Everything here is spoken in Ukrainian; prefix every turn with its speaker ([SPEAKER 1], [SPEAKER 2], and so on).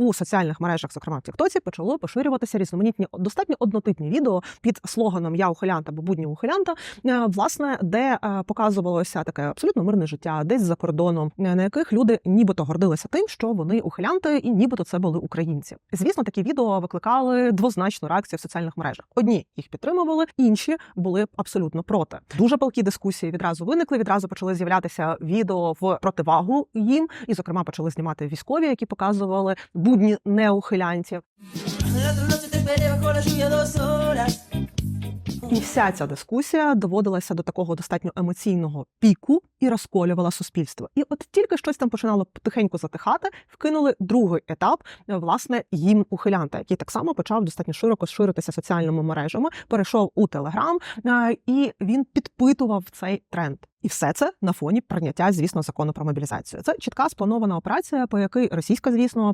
[SPEAKER 1] у соціальних мережах, зокрема в Тіктоці, почало поширюватися різноманітні достатньо однотипні відео під слоганом Я ухилянт або будні ухилянта, е, власне, де е, показувалося таке абсолютно мирне життя, десь за кордоном, е, на яких люди нібито гордилися тим, що вони ухилянти, і нібито це були українці. Звісно, такі відео викликали двозначну реакцію в соціальних мережах. Одні їх підтримували, інші були абсолютно проти. Дуже палкі дискусії відразу виникли. Відразу почали з'являтися відео в противагу їм, і, зокрема, почали знімати військові, які показували будні
[SPEAKER 2] horas.
[SPEAKER 1] І вся ця дискусія доводилася до такого достатньо емоційного піку і розколювала суспільство. І от тільки щось там починало потихеньку затихати, вкинули другий етап, власне, гімн ухилянта, який так само почав достатньо широко ширитися соціальними мережами, перейшов у Телеграм, е, і він підпитував цей тренд. І все це на фоні прийняття, звісно, закону про мобілізацію. Це чітка спланована операція, по якій російська, звісно,